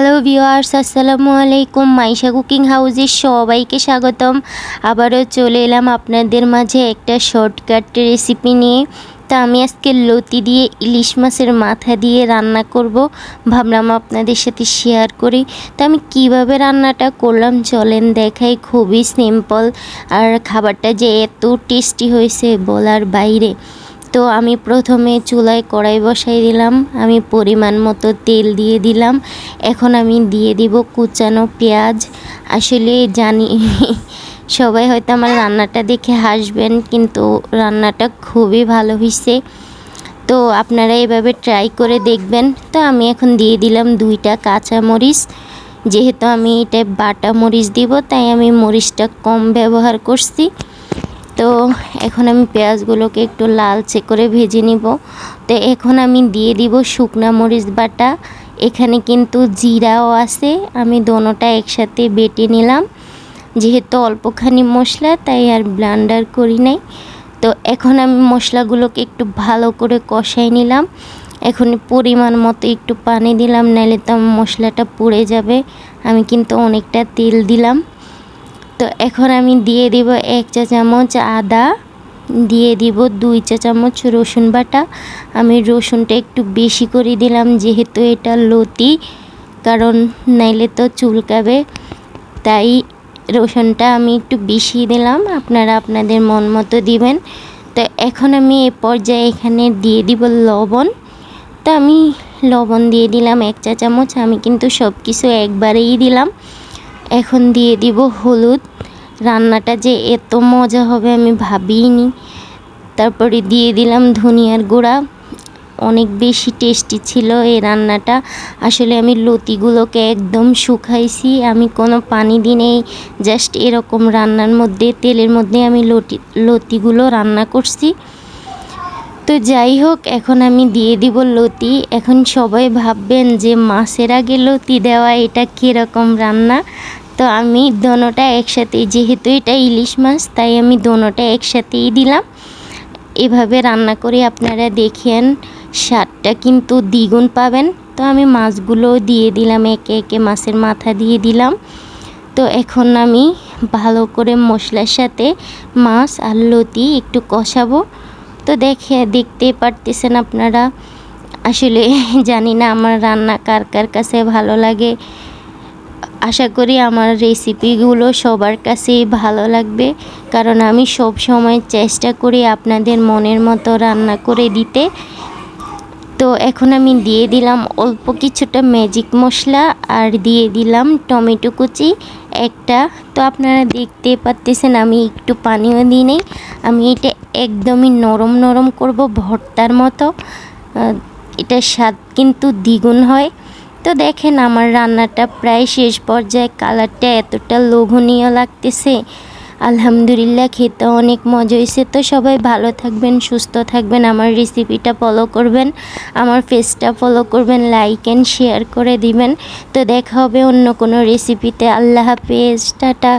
Hello viewers আসসালামু আলাইকুম। Maisha cooking হাউসের সবাইকে স্বাগতম। আবারও চলে এলাম আপনাদের মাঝে একটা শর্টকাট রেসিপি নিয়ে। তা আমি আজকে লতি দিয়ে ইলিশ মাছের মাথা দিয়ে রান্না করব। ভাবলাম আপনাদের সাথে শেয়ার করি। তা আমি কীভাবে রান্নাটা করলাম চলেন দেখাই, খুবই সিম্পল আর খাবারটা যে এত টেস্টি হয়েছে বলার বাইরে। তো আমি প্রথমে চুলায় কড়াই বসাই দিলাম, আমি পরিমাণ মতো তেল দিয়ে দিলাম। এখন আমি দিয়ে দিব কুচানো পেঁয়াজ। আসলে জানি, সবাই হয়তো আমার রান্নাটা দেখে হাসবেন, কিন্তু রান্নাটা খুবই ভালো হয়েছে তো আপনারা এভাবে ট্রাই করে দেখবেন। তো আমি এখন দিয়ে দিলাম দুইটা কাঁচা মরিচ যেহেতু আমি এটা বাটা মরিচ দিব, তাই আমি মরিচটা কম ব্যবহার করছি। এখন আমি পেঁয়াজগুলোকে একটু লালচে করে ভেজে নিব। তো এখন আমি দিয়ে দিব শুকনা মরিচ বাটা। এখানে কিন্তু জিরাও আছে। আমি দোনোটা একসাথে বেটে নিলাম। যেহেতু অল্পখানি মশলা, তাই আর ব্লান্ডার করি নাই। তো এখন আমি মশলাগুলোকে একটু ভালো করে কষাই নিলাম। এখন পরিমাণ মতো একটু পানি দিলাম নাহলে তো মশলাটা পুড়ে যাবে। আমি কিন্তু অনেকটা তেল দিলাম। তো এখন আমি দিয়ে দিব এক চা চামচ আদা, দিয়ে দিব দুই চা চামচ রসুন বাটা। আমি রসুনটা একটু বেশি করে দিলাম যেহেতু এটা লতি, কারণ নাইলে তো চুলকাবে। তাই রসুনটা আমি একটু বেশি দিলাম, আপনারা আপনাদের মন মতো দিবেন। তো এখন আমি এ পর্যায়ে এখানে দিয়ে দিব লবণ। তো আমি লবণ দিয়ে দিলাম এক চা চামচ, আমি কিন্তু সব কিছু একবারেই দিলাম। এখন দিয়ে দিব হলুদ। রান্নাটা যে এত মজা হবে আমি ভাবিনি তারপরে দিয়ে দিলাম ধনিয়ার গুঁড়া। অনেক বেশি টেস্টি ছিল এই রান্নাটা। আসলে আমি লতিগুলোকে একদম শুকাইছি। আমি কোনো পানি দিনেই জাস্ট এরকম রান্নার মধ্যে, তেলের মধ্যে আমি লতি, লতিগুলো রান্না করছি। তো যাই হোক, এখন আমি দিয়ে দিব লতি। এখন সবাই ভাববেন যে, মাছের আগে লতি দেওয়া, এটা কীরকম রান্না? তো আমি দোনোটা একসাথেই, যেহেতু এটা ইলিশ মাছ, তাই আমি দোনোটা একসাথেই দিলাম। এভাবে রান্না করে আপনারা দেখেন, স্বাদটা কিন্তু দ্বিগুণ পাবেন। তো আমি মাছগুলো দিয়ে দিলাম, একে একে মাছের মাথা দিয়ে দিলাম। তো এখন আমি ভালো করে মশলার সাথে মাছ আর লতি একটু কষাবো। তো দেখে দেখতে পারতেছেন আপনারা। আসলে জানি না আমার রান্না কার কার কাছে ভালো লাগে। আশা করি আমার রেসিপিগুলো সবার কাছেই ভালো লাগবে। কারণ আমি সব সময় চেষ্টা করি আপনাদের মনের মতো রান্না করে দিতে। তো এখন আমি দিয়ে দিলাম অল্প কিছুটা ম্যাজিক মশলা আর দিয়ে দিলাম টমেটো কুচি একটা। তো আপনারা দেখতে পাচ্তেছেন আমি একটু পানিও দিই নেই। আমি এটা একদমই নরম নরম করব ভর্তার মতো। এটার স্বাদ কিন্তু দ্বিগুণ হয়। তো দেখেন আমার রান্নাটা প্রায় শেষ পর্যায়ে কালারটা এতটা লোভনীয় লাগতেছে। আলহামদুলিল্লাহ খেতে অনেক মজা হয়েছে। তো সবাই ভালো থাকবেন, সুস্থ থাকবেন, আমার রেসিপিটা ফলো করবেন, আমার ফেসটা ফলো করবেন লাইক অ্যান্ড শেয়ার করে দিবেন। তো দেখা হবে অন্য কোনো রেসিপিতে আল্লাহ হাফেজ, টাটা।